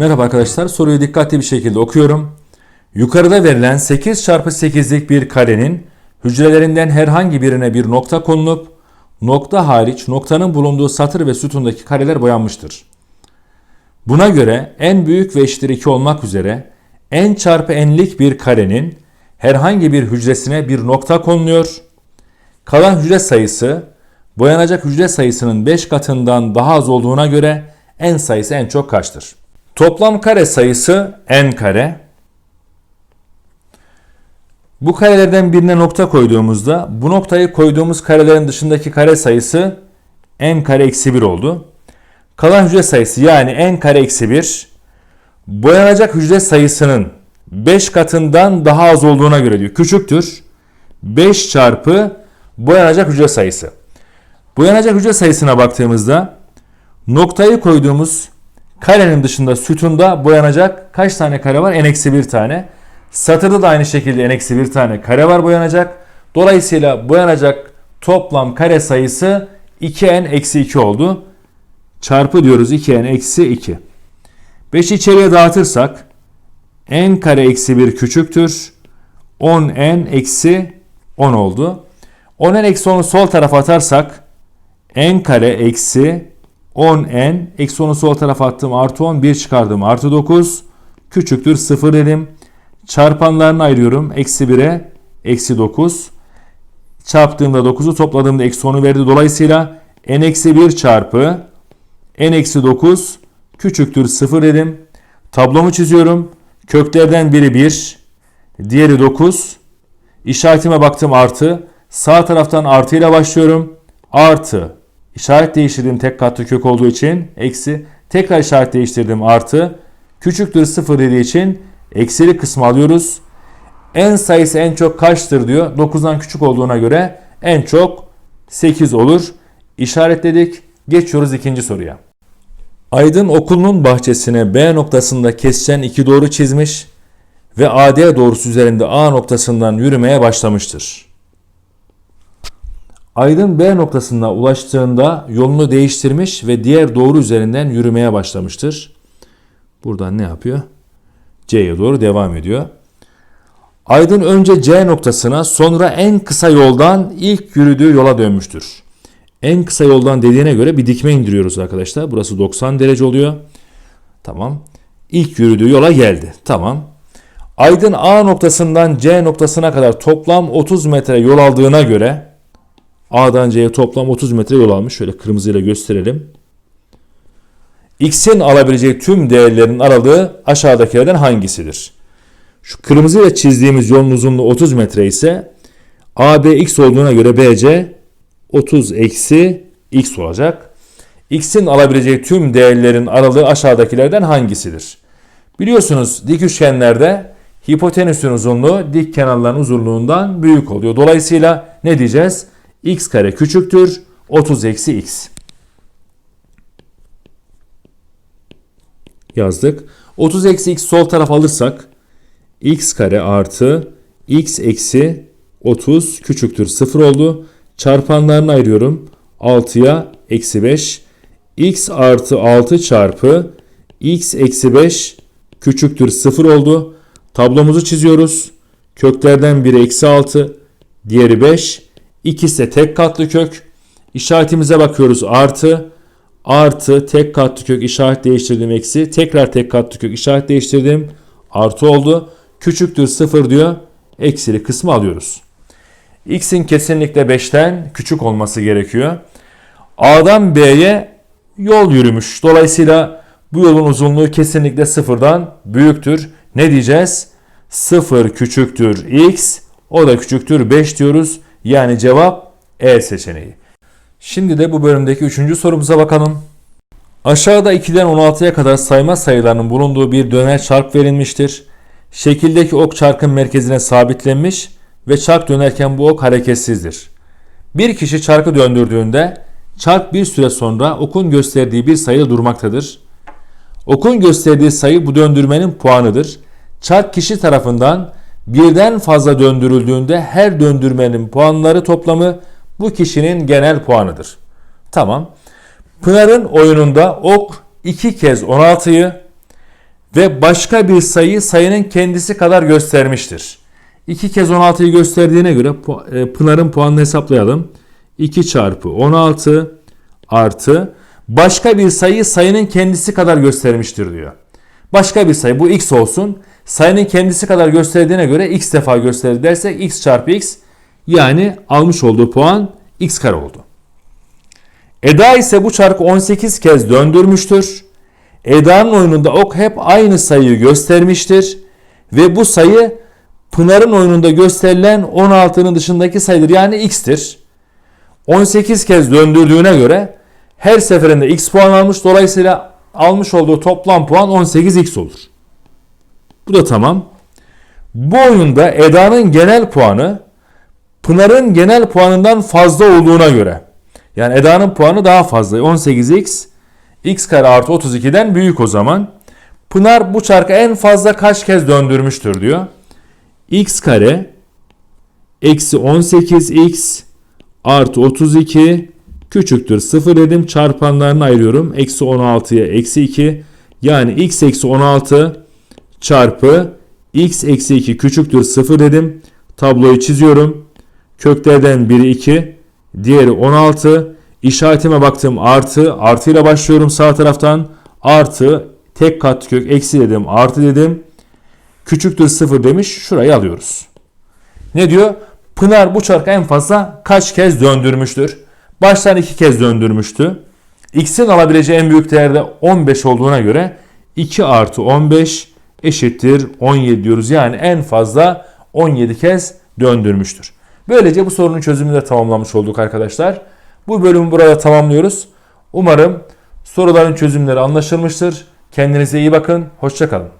Merhaba arkadaşlar. Soruyu dikkatli bir şekilde okuyorum. Yukarıda verilen 8 çarpı 8'lik bir karenin hücrelerinden herhangi birine bir nokta konulup nokta hariç noktanın bulunduğu satır ve sütundaki kareler boyanmıştır. Buna göre en büyük ve eşittir 2 olmak üzere n çarpı n'lik bir karenin herhangi bir hücresine bir nokta konuluyor. Kalan hücre sayısı boyanacak hücre sayısının 5 katından daha az olduğuna göre n sayısı en çok kaçtır? Toplam kare sayısı n kare. Bu karelerden birine nokta koyduğumuzda bu noktayı koyduğumuz karelerin dışındaki kare sayısı n kare eksi 1 oldu. Kalan hücre sayısı yani n kare eksi 1 boyanacak hücre sayısının 5 katından daha az olduğuna göre diyor. Küçüktür. 5 çarpı boyanacak hücre sayısı. Boyanacak hücre sayısına baktığımızda noktayı koyduğumuz karenin dışında sütunda boyanacak kaç tane kare var? n-1 tane. Satırda da aynı şekilde n-1 tane kare var boyanacak. Dolayısıyla boyanacak toplam kare sayısı 2n-2 oldu. Çarpı diyoruz 2n-2. 5'i içeriye dağıtırsak n kare eksi 1 küçüktür. 10n eksi 10 oldu. 10n eksi 10'u sol tarafa atarsak n kare eksi 10n eksi 10'u sol tarafa attım artı 10 1 çıkardım artı 9 küçüktür 0 dedim. Çarpanlarını ayırıyorum. Eksi 1'e eksi 9. Çarptığımda 9'u topladığımda eksi 10'u verdi. Dolayısıyla n eksi 1 çarpı n eksi 9 küçüktür 0 dedim. Tablomu çiziyorum. Köklerden biri 1, diğeri 9. İşaretime baktım artı. Sağ taraftan artı ile başlıyorum. Artı. İşaret değiştirdim tek katlı kök olduğu için. Eksi. Tekrar işaret değiştirdim artı. Küçüktür 0 dediği için eksili kısmı alıyoruz. En sayısı en çok kaçtır diyor. 9'dan küçük olduğuna göre en çok 8 olur. İşaretledik. Geçiyoruz ikinci soruya. Aydın okulunun bahçesine B noktasında kesişen iki doğru çizmiş ve AD doğrusu üzerinde A noktasından yürümeye başlamıştır. Aydın B noktasına ulaştığında yolunu değiştirmiş ve diğer doğru üzerinden yürümeye başlamıştır. Buradan ne yapıyor? C'ye doğru devam ediyor. Aydın önce C noktasına sonra en kısa yoldan ilk yürüdüğü yola dönmüştür. En kısa yoldan dediğine göre bir dikme indiriyoruz arkadaşlar. Burası 90 derece oluyor. Tamam. İlk yürüdüğü yola geldi. Tamam. Aydın A noktasından C noktasına kadar toplam 30 metre yol aldığına göre A'dan C'ye toplam 30 metre yol almış. Şöyle kırmızıyla gösterelim. X'in alabileceği tüm değerlerin aralığı aşağıdakilerden hangisidir? Şu kırmızıyla çizdiğimiz yolun uzunluğu 30 metre ise AB X olduğuna göre BC 30 eksi X olacak. X'in alabileceği tüm değerlerin aralığı aşağıdakilerden hangisidir? Biliyorsunuz dik üçgenlerde hipotenüsün uzunluğu dik kenarların uzunluğundan büyük oluyor. Dolayısıyla ne diyeceğiz? X kare küçüktür 30 eksi X. yazdık. 30 eksi x sol taraf alırsak x kare artı x eksi 30 küçüktür 0 oldu. Çarpanlarını ayırıyorum. 6'ya eksi 5. x artı 6 çarpı x eksi 5 küçüktür 0 oldu. Tablomuzu çiziyoruz. Köklerden biri eksi 6, diğeri 5. İkisi de tek katlı kök. İşaretimize bakıyoruz artı artı tek katlı kök işaret değiştirdim eksi. Tekrar tek katlı kök işaret değiştirdim. Artı oldu. Küçüktür 0 diyor. Eksili kısmı alıyoruz. X'in kesinlikle 5'ten küçük olması gerekiyor. A'dan B'ye yol yürümüş. Dolayısıyla bu yolun uzunluğu kesinlikle sıfırdan büyüktür. Ne diyeceğiz? 0 küçüktür x, o da küçüktür 5 diyoruz. Yani cevap E seçeneği. Şimdi de bu bölümdeki üçüncü sorumuza bakalım. Aşağıda 2'den 16'ya kadar sayma sayılarının bulunduğu bir döner çark verilmiştir. Şekildeki ok çarkın merkezine sabitlenmiş ve çark dönerken bu ok hareketsizdir. Bir kişi çarkı döndürdüğünde çark bir süre sonra okun gösterdiği bir sayıda durmaktadır. Okun gösterdiği sayı bu döndürmenin puanıdır. Çark kişi tarafından birden fazla döndürüldüğünde her döndürmenin puanları toplamı bu kişinin genel puanıdır. Tamam. Pınar'ın oyununda ok iki kez 16'yı, ve başka bir sayı sayının kendisi kadar göstermiştir. 2 kez 16'yı gösterdiğine göre e, Pınar'ın puanını hesaplayalım. 2 çarpı 16 artı başka bir sayı sayının kendisi kadar göstermiştir diyor. Başka bir sayı bu x olsun. Sayının kendisi kadar gösterdiğine göre x defa gösterdi dersek x çarpı x yani almış olduğu puan x kare oldu. Eda ise bu çarkı 18 kez döndürmüştür. Eda'nın oyununda ok hep aynı sayıyı göstermiştir. Ve bu sayı Pınar'ın oyununda gösterilen 16'nın dışındaki sayıdır. Yani x'tir. 18 kez döndürdüğüne göre her seferinde x puan almış. Dolayısıyla almış olduğu toplam puan 18x olur. Bu da tamam. Bu oyunda Eda'nın genel puanı Pınar'ın genel puanından fazla olduğuna göre. Yani Eda'nın puanı daha fazla. 18x x kare artı 32'den büyük o zaman. Pınar bu çarkı en fazla kaç kez döndürmüştür diyor. x kare eksi 18x artı 32 küçüktür 0 dedim. Çarpanlarını ayırıyorum. Eksi 16'ya eksi 2 yani x eksi 16 çarpı x eksi 2 küçüktür 0 dedim. Tabloyu çiziyorum. Köklerden biri 2, diğeri 16. İşaretime baktım artı, artıyla başlıyorum sağ taraftan. Artı, tek kat kök, eksi dedim, artı dedim. Küçüktür 0 demiş, şurayı alıyoruz. Ne diyor? Pınar bu çarkı en fazla kaç kez döndürmüştür? Baştan 2 kez döndürmüştü. X'in alabileceği en büyük değerde 15 olduğuna göre 2 artı 15 eşittir 17 diyoruz. Yani en fazla 17 kez döndürmüştür. Böylece bu sorunun çözümünü de tamamlamış olduk arkadaşlar. Bu bölümü burada tamamlıyoruz. Umarım soruların çözümleri anlaşılmıştır. Kendinize iyi bakın. Hoşçakalın.